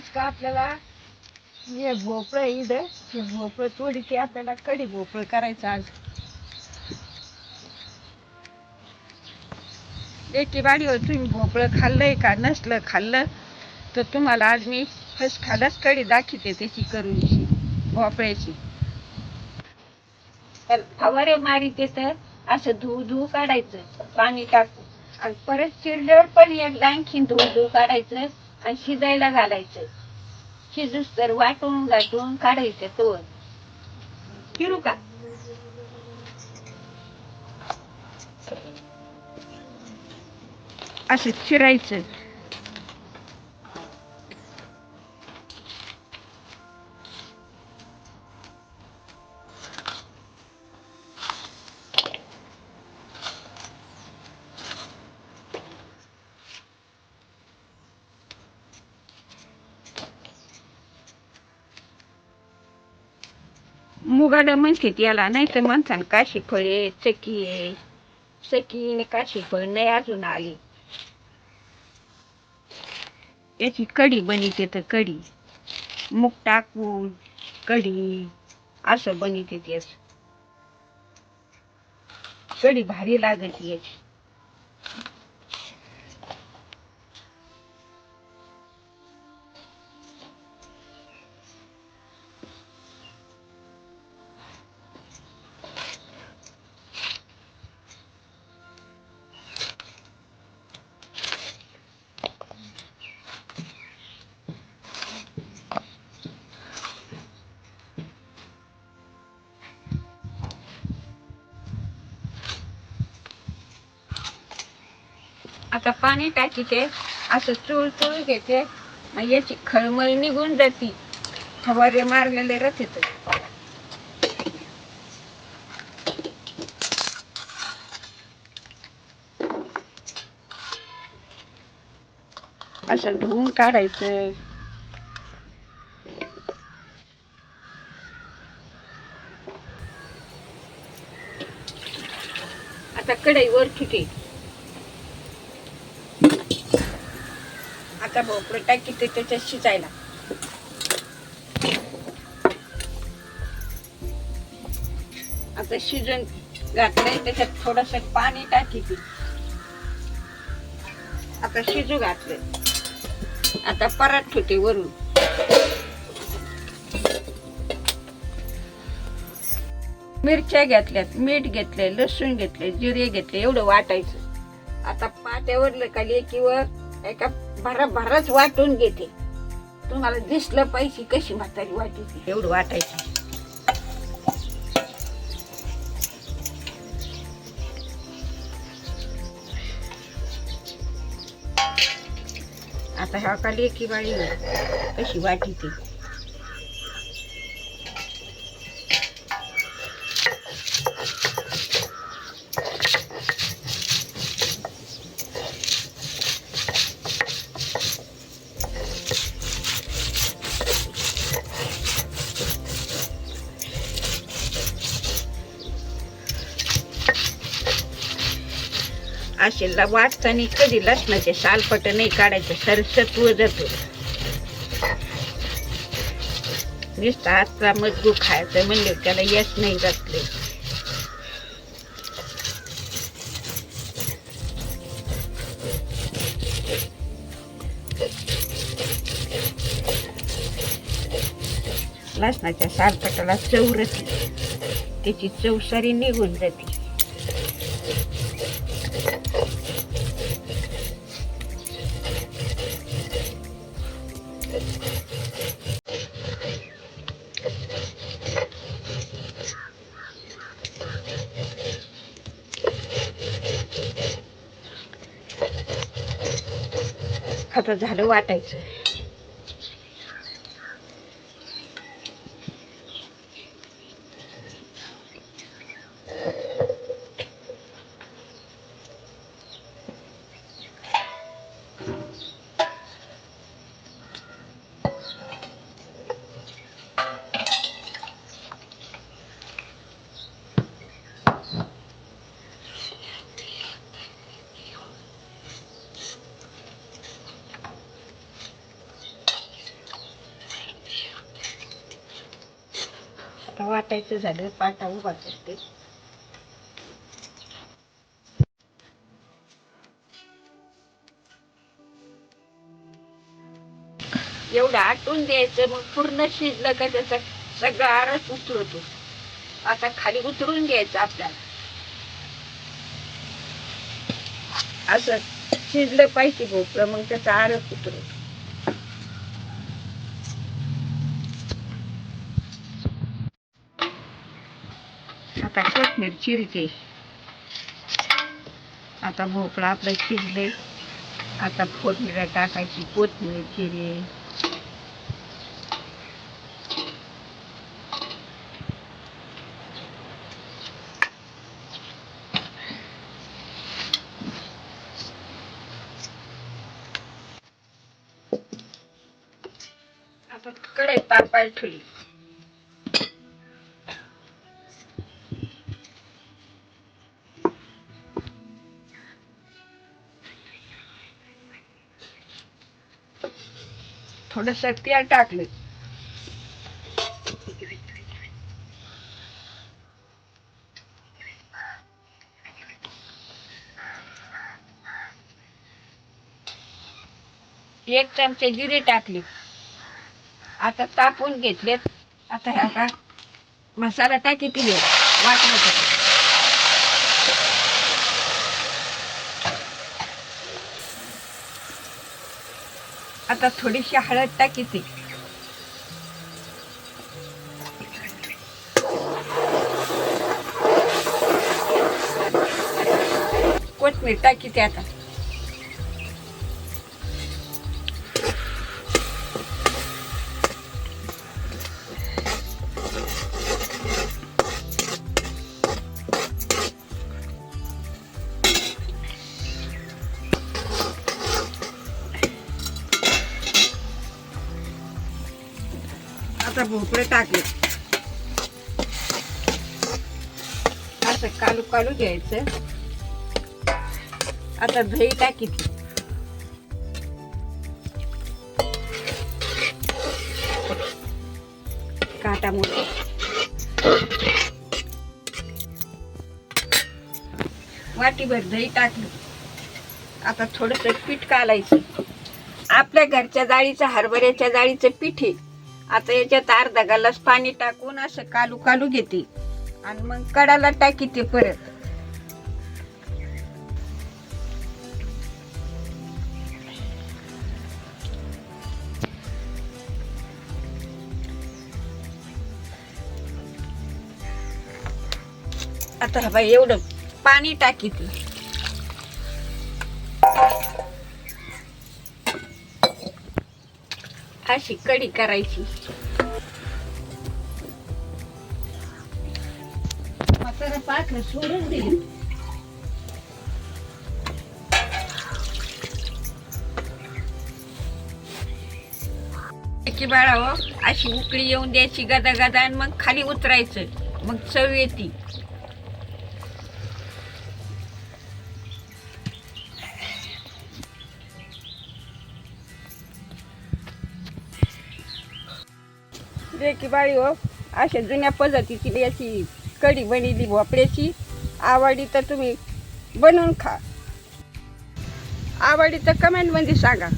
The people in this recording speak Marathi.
आज का आपल्याला हे भोपळं इड हे भोपळं थोडी ते आपल्याला कडी भोपळं करायचं आज. एकी बाडीवर तुम्ही भोपळं खाल्लंय का नसलं खाल्लं तर तुम्हाला आज मी फर्स्ट खालच कडी दाखवते त्याची करूनची भोपळ्याची. तर फवारे मारी ते तर असं धू धू काढायचं पाणी टाकून. आणि परत चिरल्यावर पण एकदा आणखीन धू धू काढायचं. आणि शिजायला घालायचं. शिजूस तर वाटून गाठून काढायचं तो फिरू का? असं चिरायचं. मुगाडं म्हणतात याला नाही तर म्हणतात काशी आहे चकी आहे चकी काशी फळ नाही अजून आली. याची कढी बनिते तर कढी. मूग टाकून कढी असं बनिते त्याच कढी भारी लागत याची. आता पाणी टाकीते. असं चूळ चूळ घेते. मग याची खळमळ निघून जाती. फवारे मारलेले राहते असं धुवून काढायचं. आता कढई वर ठिके आता भोपळं टाकी ते त्याच्यात शिजायला आता शिजून घातलंय त्याच्यात थोडस पाणी टाकी ती आता शिजू घातलं आता परत ठेवते वरून. मिरच्या घेतल्यात मीठ घेतले लसूण घेतले जिरे घेतले एवढं वाटायचं. आता पाट्यावर खाली किंवा एका भरा भराच वाटून घेते. तुम्हाला दिसलं पाहिजे कशी म्हातारी वाटायची एवढं वाटायचं. आता ह्या खाली की बाळी कशी वाटी ती. असेल वाटताना कधी लसणाचे सालपट नाही काढायचं सरसत्व जातो नुसतं आजचा मजगू खायचं म्हणले त्याला यश नाही जातले लसणाच्या सालपटाला चव त्याची चव सारी निघून जाते. आता झालं वाटायचं. आता वाटायचं झालं पाटा उभा करते. एवढं आटून द्यायचं मग पूर्ण शिजलं का त्याचा सगळा आरस उतरतो. आता खाली उतरून घ्यायचं आपल्याला. असं शिजलं पाहिजे भोपळं मग त्याचा आरस उतरतो. आता चिरते आता भोपळा आपलं शिजले आता फोडणीला टाकायची कोथमीर चिरे आता कडे पाय ठेवली. थोडस तेल टाकलं. एक चमचे जिरे टाकले. आता तापून घेतलेत. आता ह्या का मसाला टाकी दिले वाटलं आता थोडीशी हळद टाकीते कोथमीर टाकीते आता. आता भोपळे टाकले. असं कालू कालू घ्यायचं. आता दही टाकीत काटा मोठा वाटीभर दही टाकलं. आता थोडस पीठ कालायचं. आपल्या घरच्या जाळीचं हरभऱ्याच्या जाळीचं पीठ आहे. आता याच्यात अर्धा गलास पाणी टाकून असं कालू कालू घेते. आणि मग कडाला टाकी ते परत. आता हा बाई एवढं पाणी टाकी ती अशी कढी करायची. म्हातारा पाखरं सोडून दिली. बाळा हो अशी उकळी येऊन द्यायची गदा गदा आणि मग खाली उतरायचं. मग चव येते. की बाळी हो. अशा जुन्या पद्धतीची याची कढी बनली भोपळ्याची. आवडी तर तुम्ही बनवून खा. आवडी तर कमेंटमध्ये सांगा.